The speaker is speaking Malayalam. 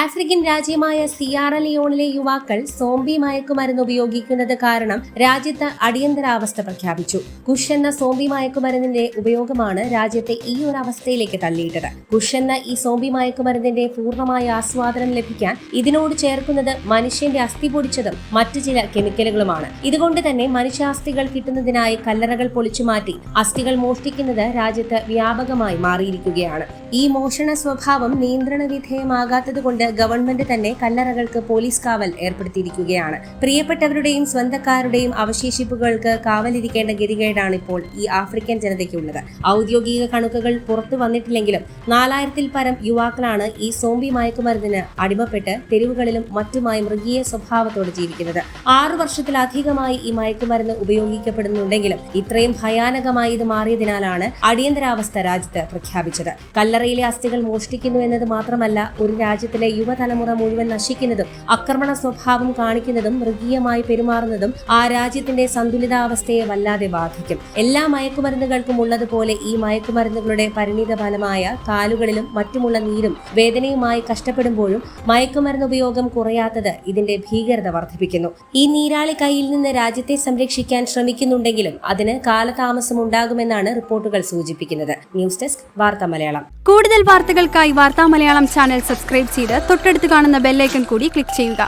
ആഫ്രിക്കൻ രാജ്യമായ സിയാറ ലിയോണിലെ യുവാക്കൾ സോംബി മയക്കുമരുന്ന് ഉപയോഗിക്കുന്നത് കാരണം രാജ്യത്ത് അടിയന്തരാവസ്ഥ പ്രഖ്യാപിച്ചു. കുഷ് എന്ന സോംബി മയക്കുമരുന്നിന്റെ ഉപയോഗമാണ് രാജ്യത്തെ ഈ ഒരു അവസ്ഥയിലേക്ക് തള്ളിയിട്ടത്. കുഷ് എന്ന ഈ സോംബി മയക്കുമരുന്നിന്റെ പൂർണമായ ആസ്വാദനം ലഭിക്കാൻ ഇതിനോട് ചേർക്കുന്നത് മനുഷ്യന്റെ അസ്ഥി പൊടിച്ചതും മറ്റു ചില കെമിക്കലുകളുമാണ്. ഇതുകൊണ്ട് തന്നെ മനുഷ്യാസ്ഥികൾ കിട്ടുന്നതിനായി കല്ലറകൾ പൊളിച്ചു മാറ്റി അസ്ഥികൾ മോഷ്ടിക്കുന്നത് രാജ്യത്ത് വ്യാപകമായി മാറിയിരിക്കുകയാണ്. ഈ മോഷണ സ്വഭാവം നിയന്ത്രണ വിധേയമാകാത്തതുകൊണ്ട് ഗവൺമെന്റ് തന്നെ കല്ലറകൾക്ക് പോലീസ് കാവൽ ഏർപ്പെടുത്തിയിരിക്കുകയാണ്. പ്രിയപ്പെട്ടവരുടെയും സ്വന്തക്കാരുടെയും അവശേഷിപ്പുകൾക്ക് കാവലിരിക്കേണ്ട ഗതികേടാണ് ഇപ്പോൾ ഈ ആഫ്രിക്കൻ ജനതയ്ക്കുള്ളത്. ഔദ്യോഗിക കണക്കുകൾ പുറത്തു വന്നിട്ടില്ലെങ്കിലും നാലായിരത്തിൽ പരം യുവാക്കളാണ് ഈ സോംബി മയക്കുമരുന്നിന് അടിമപ്പെട്ട് തെരുവുകളിലും മറ്റുമായി മൃഗീയ സ്വഭാവത്തോടെ ജീവിക്കുന്നത്. ആറു വർഷത്തിലധികമായി ഈ മയക്കുമരുന്ന് ഉപയോഗിക്കപ്പെടുന്നുണ്ടെങ്കിലും ഇത്രയും ഭയാനകമായി ഇത് മാറിയതിനാലാണ് അടിയന്തരാവസ്ഥ രാജ്യത്ത് പ്രഖ്യാപിച്ചത്. കല്ലറയിലെ അസ്ഥികൾ മോഷ്ടിക്കുന്നു എന്നത് മാത്രമല്ല ഒരു രാജ്യത്തിലെ യുവതലമുറ മുഴുവൻ നശിക്കുന്നതും ആക്രമണ സ്വഭാവം കാണിക്കുന്നതും മൃഗീയമായി പെരുമാറുന്നതും ആ രാജ്യത്തിന്റെ സന്തുലിതാവസ്ഥയെ വല്ലാതെ ബാധിക്കും. എല്ലാ മയക്കുമരുന്നുകൾക്കും ഉള്ളതുപോലെ ഈ മയക്കുമരുന്നുകളുടെ പരിണിത ഫലമായ കാലുകളിലും മറ്റുമുള്ള നീരും വേദനയുമായി കഷ്ടപ്പെടുമ്പോഴും മയക്കുമരുന്ന് ഉപയോഗം കുറയാത്തത് ഇതിന്റെ ഭീകരത വർദ്ധിപ്പിക്കുന്നു. ഈ നീരാളി കയ്യിൽ നിന്ന് രാജ്യത്തെ സംരക്ഷിക്കാൻ ശ്രമിക്കുന്നുണ്ടെങ്കിലും അതിന് കാലതാമസം ഉണ്ടാകുമെന്നാണ് റിപ്പോർട്ടുകൾ സൂചിപ്പിക്കുന്നത്. ന്യൂസ് ഡെസ്ക് വാർത്താ മലയാളം കൂടുതൽ വാർത്തകൾക്കായി വാർത്താ മലയാളം ചാനൽ സബ്സ്ക്രൈബ് ചെയ്ത് തൊട്ടടുത്ത് കാണുന്ന ബെല്ലൈക്കൺ കൂടി ക്ലിക്ക് ചെയ്യുക.